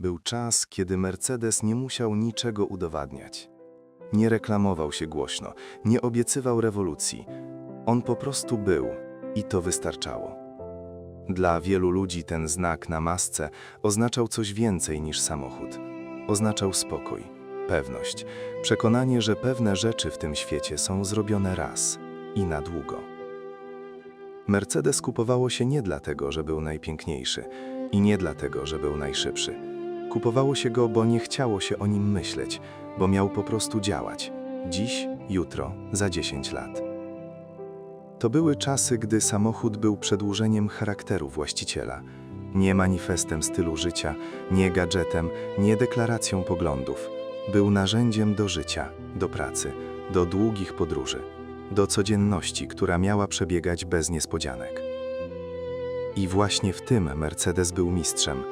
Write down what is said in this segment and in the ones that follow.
Był czas, kiedy Mercedes nie musiał niczego udowadniać. Nie reklamował się głośno, nie obiecywał rewolucji. On po prostu był i to wystarczało. Dla wielu ludzi ten znak na masce oznaczał coś więcej niż samochód. Oznaczał spokój, pewność, przekonanie, że pewne rzeczy w tym świecie są zrobione raz i na długo. Mercedes kupowało się nie dlatego, że był najpiękniejszy i nie dlatego, że był najszybszy. Kupowało się go, bo nie chciało się o nim myśleć, bo miał po prostu działać. Dziś, jutro, za 10 lat. To były czasy, gdy samochód był przedłużeniem charakteru właściciela. Nie manifestem stylu życia, nie gadżetem, nie deklaracją poglądów. Był narzędziem do życia, do pracy, do długich podróży, do codzienności, która miała przebiegać bez niespodzianek. I właśnie w tym Mercedes był mistrzem,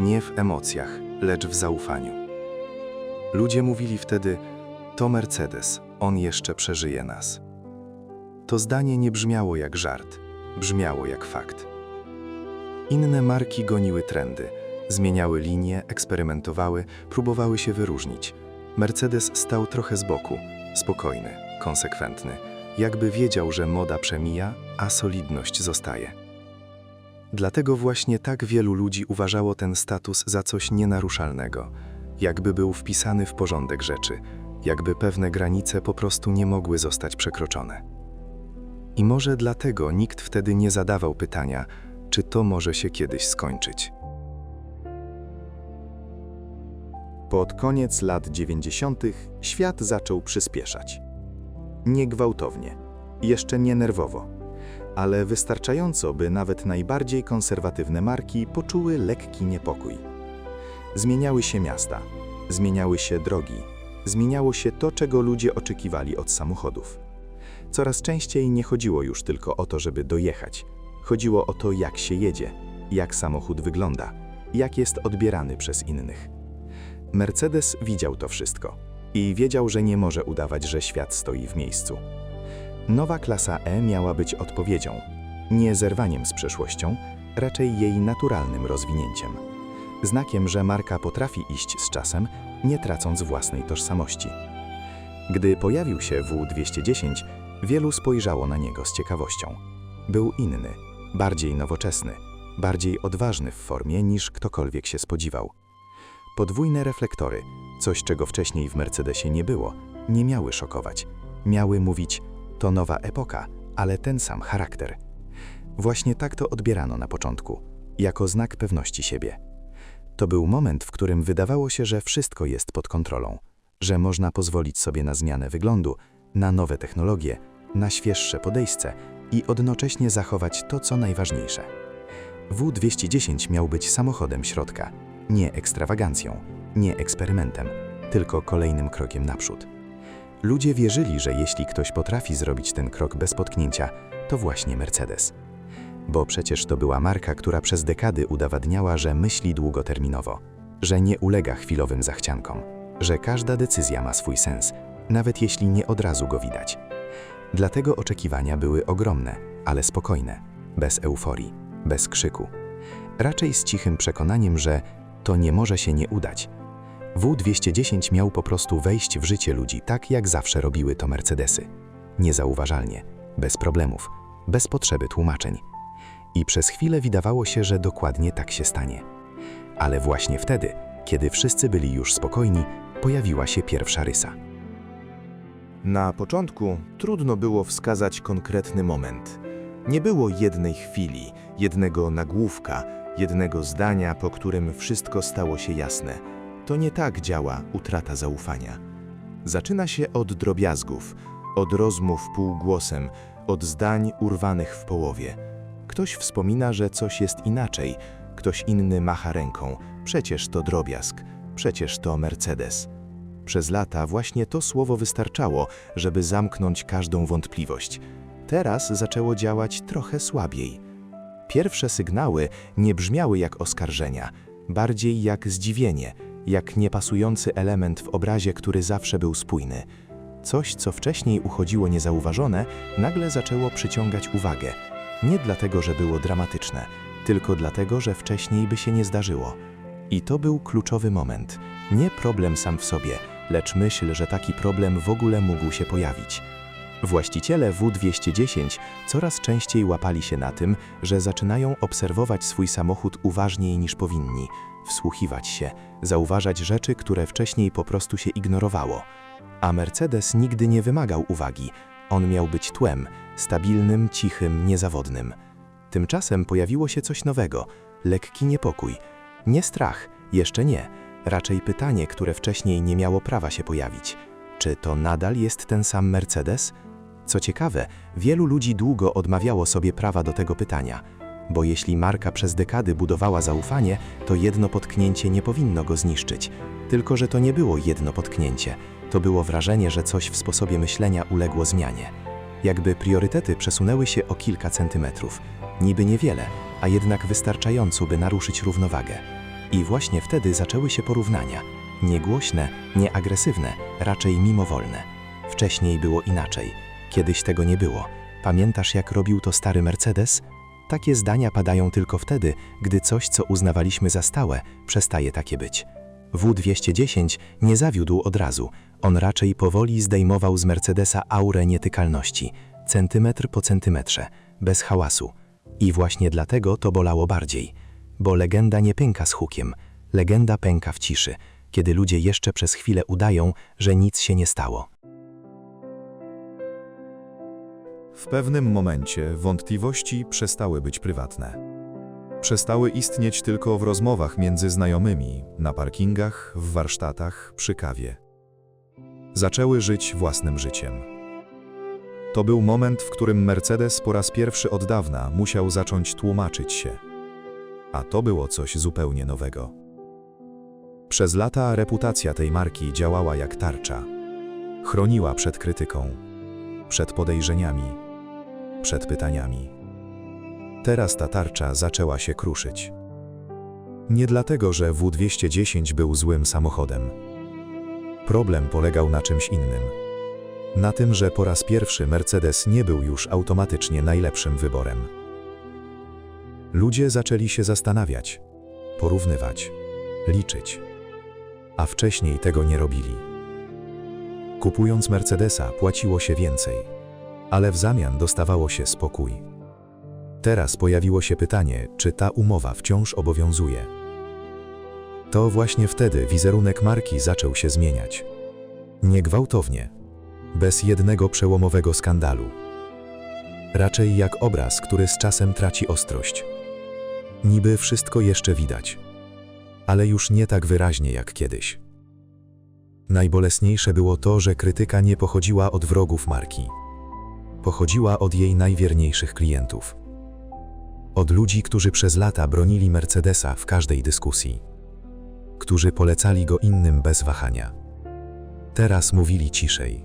nie w emocjach, lecz w zaufaniu. Ludzie mówili wtedy: To Mercedes, on jeszcze przeżyje nas. To zdanie nie brzmiało jak żart, brzmiało jak fakt. Inne marki goniły trendy, zmieniały linie, eksperymentowały, próbowały się wyróżnić. Mercedes stał trochę z boku, spokojny, konsekwentny, jakby wiedział, że moda przemija, a solidność zostaje. Dlatego właśnie tak wielu ludzi uważało ten status za coś nienaruszalnego, jakby był wpisany w porządek rzeczy, jakby pewne granice po prostu nie mogły zostać przekroczone. I może dlatego nikt wtedy nie zadawał pytania, czy to może się kiedyś skończyć. Pod koniec lat 90. świat zaczął przyspieszać. Nie gwałtownie, jeszcze nie nerwowo, ale wystarczająco, by nawet najbardziej konserwatywne marki poczuły lekki niepokój. Zmieniały się miasta, zmieniały się drogi, zmieniało się to, czego ludzie oczekiwali od samochodów. Coraz częściej nie chodziło już tylko o to, żeby dojechać. Chodziło o to, jak się jedzie, jak samochód wygląda, jak jest odbierany przez innych. Mercedes widział to wszystko i wiedział, że nie może udawać, że świat stoi w miejscu. Nowa klasa E miała być odpowiedzią, nie zerwaniem z przeszłością, raczej jej naturalnym rozwinięciem. Znakiem, że marka potrafi iść z czasem, nie tracąc własnej tożsamości. Gdy pojawił się W210, wielu spojrzało na niego z ciekawością. Był inny, bardziej nowoczesny, bardziej odważny w formie niż ktokolwiek się spodziewał. Podwójne reflektory, coś czego wcześniej w Mercedesie nie było, nie miały szokować. Miały mówić, to nowa epoka, ale ten sam charakter. Właśnie tak to odbierano na początku, jako znak pewności siebie. To był moment, w którym wydawało się, że wszystko jest pod kontrolą, że można pozwolić sobie na zmianę wyglądu, na nowe technologie, na świeższe podejście i jednocześnie zachować to, co najważniejsze. W210 miał być samochodem środka, nie ekstrawagancją, nie eksperymentem, tylko kolejnym krokiem naprzód. Ludzie wierzyli, że jeśli ktoś potrafi zrobić ten krok bez potknięcia, to właśnie Mercedes. Bo przecież to była marka, która przez dekady udowadniała, że myśli długoterminowo, że nie ulega chwilowym zachciankom, że każda decyzja ma swój sens, nawet jeśli nie od razu go widać. Dlatego oczekiwania były ogromne, ale spokojne, bez euforii, bez krzyku. Raczej z cichym przekonaniem, że to nie może się nie udać. W210 miał po prostu wejść w życie ludzi tak, jak zawsze robiły to Mercedesy. Niezauważalnie, bez problemów, bez potrzeby tłumaczeń. I przez chwilę wydawało się, że dokładnie tak się stanie. Ale właśnie wtedy, kiedy wszyscy byli już spokojni, pojawiła się pierwsza rysa. Na początku trudno było wskazać konkretny moment. Nie było jednej chwili, jednego nagłówka, jednego zdania, po którym wszystko stało się jasne. To nie tak działa utrata zaufania. Zaczyna się od drobiazgów, od rozmów półgłosem, od zdań urwanych w połowie. Ktoś wspomina, że coś jest inaczej, ktoś inny macha ręką. Przecież to drobiazg, przecież to Mercedes. Przez lata właśnie to słowo wystarczało, żeby zamknąć każdą wątpliwość. Teraz zaczęło działać trochę słabiej. Pierwsze sygnały nie brzmiały jak oskarżenia, bardziej jak zdziwienie, jak niepasujący element w obrazie, który zawsze był spójny. Coś, co wcześniej uchodziło niezauważone, nagle zaczęło przyciągać uwagę. Nie dlatego, że było dramatyczne, tylko dlatego, że wcześniej by się nie zdarzyło. I to był kluczowy moment. Nie problem sam w sobie, lecz myśl, że taki problem w ogóle mógł się pojawić. Właściciele W210 coraz częściej łapali się na tym, że zaczynają obserwować swój samochód uważniej niż powinni, wsłuchiwać się, zauważać rzeczy, które wcześniej po prostu się ignorowało. A Mercedes nigdy nie wymagał uwagi. On miał być tłem, stabilnym, cichym, niezawodnym. Tymczasem pojawiło się coś nowego lekki niepokój. Nie strach, jeszcze nie, raczej pytanie, które wcześniej nie miało prawa się pojawić. Czy to nadal jest ten sam Mercedes? Co ciekawe, wielu ludzi długo odmawiało sobie prawa do tego pytania, bo jeśli marka przez dekady budowała zaufanie, to jedno potknięcie nie powinno go zniszczyć. Tylko, że to nie było jedno potknięcie, to było wrażenie, że coś w sposobie myślenia uległo zmianie. Jakby priorytety przesunęły się o kilka centymetrów. Niby niewiele, a jednak wystarczająco, by naruszyć równowagę. I właśnie wtedy zaczęły się porównania. Niegłośne, nieagresywne, raczej mimowolne. Wcześniej było inaczej. Kiedyś tego nie było. Pamiętasz, jak robił to stary Mercedes? Takie zdania padają tylko wtedy, gdy coś, co uznawaliśmy za stałe, przestaje takie być. W210 nie zawiódł od razu. On raczej powoli zdejmował z Mercedesa aurę nietykalności, centymetr po centymetrze, bez hałasu. I właśnie dlatego to bolało bardziej. Bo legenda nie pęka z hukiem, legenda pęka w ciszy, kiedy ludzie jeszcze przez chwilę udają, że nic się nie stało. W pewnym momencie wątpliwości przestały być prywatne. Przestały istnieć tylko w rozmowach między znajomymi, na parkingach, w warsztatach, przy kawie. Zaczęły żyć własnym życiem. To był moment, w którym Mercedes po raz pierwszy od dawna musiał zacząć tłumaczyć się. A to było coś zupełnie nowego. Przez lata reputacja tej marki działała jak tarcza. Chroniła przed krytyką, przed podejrzeniami, przed pytaniami. Teraz ta tarcza zaczęła się kruszyć. Nie dlatego, że W210 był złym samochodem. Problem polegał na czymś innym. Na tym, że po raz pierwszy Mercedes nie był już automatycznie najlepszym wyborem. Ludzie zaczęli się zastanawiać, porównywać, liczyć. A wcześniej tego nie robili. Kupując Mercedesa płaciło się więcej, ale w zamian dostawało się spokój. Teraz pojawiło się pytanie, czy ta umowa wciąż obowiązuje. To właśnie wtedy wizerunek marki zaczął się zmieniać. Nie gwałtownie, bez jednego przełomowego skandalu. Raczej jak obraz, który z czasem traci ostrość. Niby wszystko jeszcze widać, ale już nie tak wyraźnie jak kiedyś. Najbolesniejsze było to, że krytyka nie pochodziła od wrogów marki. Pochodziła od jej najwierniejszych klientów. Od ludzi, którzy przez lata bronili Mercedesa w każdej dyskusji. Którzy polecali go innym bez wahania. Teraz mówili ciszej,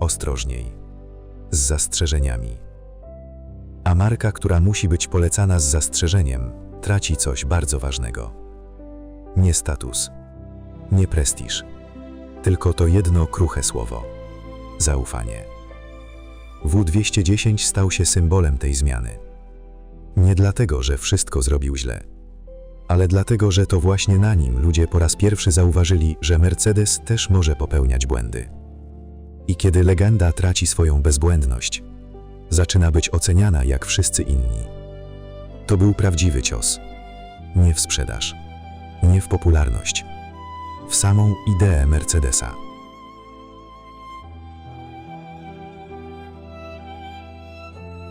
ostrożniej, z zastrzeżeniami. A marka, która musi być polecana z zastrzeżeniem, traci coś bardzo ważnego. Nie status, nie prestiż, tylko to jedno kruche słowo zaufanie. W210 stał się symbolem tej zmiany. Nie dlatego, że wszystko zrobił źle, ale dlatego, że to właśnie na nim ludzie po raz pierwszy zauważyli, że Mercedes też może popełniać błędy. I kiedy legenda traci swoją bezbłędność, zaczyna być oceniana jak wszyscy inni. To był prawdziwy cios. Nie w sprzedaż, nie w popularność, w samą ideę Mercedesa.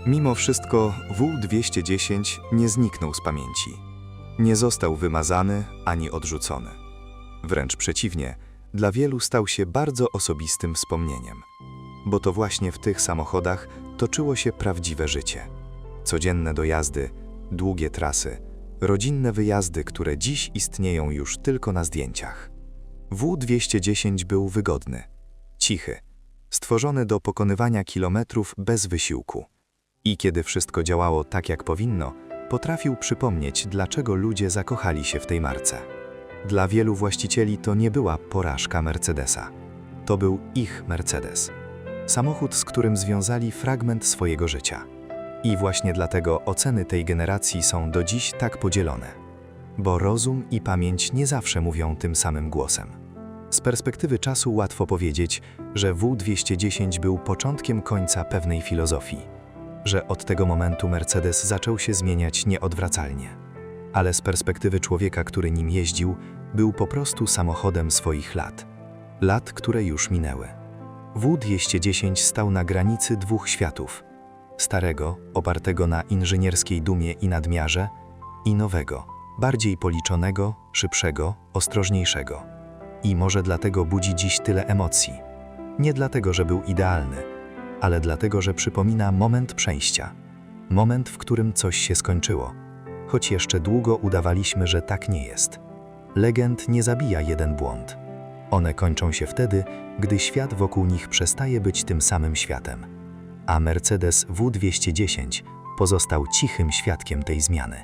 Mimo wszystko W210 nie zniknął z pamięci. Nie został wymazany ani odrzucony. Wręcz przeciwnie, dla wielu stał się bardzo osobistym wspomnieniem. Bo to właśnie w tych samochodach toczyło się prawdziwe życie. Codzienne dojazdy, długie trasy, rodzinne wyjazdy, które dziś istnieją już tylko na zdjęciach. W210 był wygodny, cichy, stworzony do pokonywania kilometrów bez wysiłku. I kiedy wszystko działało tak, jak powinno, potrafił przypomnieć, dlaczego ludzie zakochali się w tej marce. Dla wielu właścicieli to nie była porażka Mercedesa. To był ich Mercedes. Samochód, z którym związali fragment swojego życia. I właśnie dlatego oceny tej generacji są do dziś tak podzielone. bo rozum i pamięć nie zawsze mówią tym samym głosem. Z perspektywy czasu łatwo powiedzieć, że W210 był początkiem końca pewnej filozofii, że od tego momentu Mercedes zaczął się zmieniać nieodwracalnie. Ale z perspektywy człowieka, który nim jeździł, był po prostu samochodem swoich lat. Lat, które już minęły. W210 stał na granicy dwóch światów: starego, opartego na inżynierskiej dumie i nadmiarze, i nowego, bardziej policzonego, szybszego, ostrożniejszego. I może dlatego budzi dziś tyle emocji. Nie dlatego, że był idealny, ale dlatego, że przypomina moment przejścia. Moment, w którym coś się skończyło, choć jeszcze długo udawaliśmy, że tak nie jest. Legend nie zabija jeden błąd. One kończą się wtedy, gdy świat wokół nich przestaje być tym samym światem. A Mercedes W210 pozostał cichym świadkiem tej zmiany.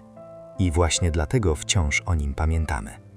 I właśnie dlatego wciąż o nim pamiętamy.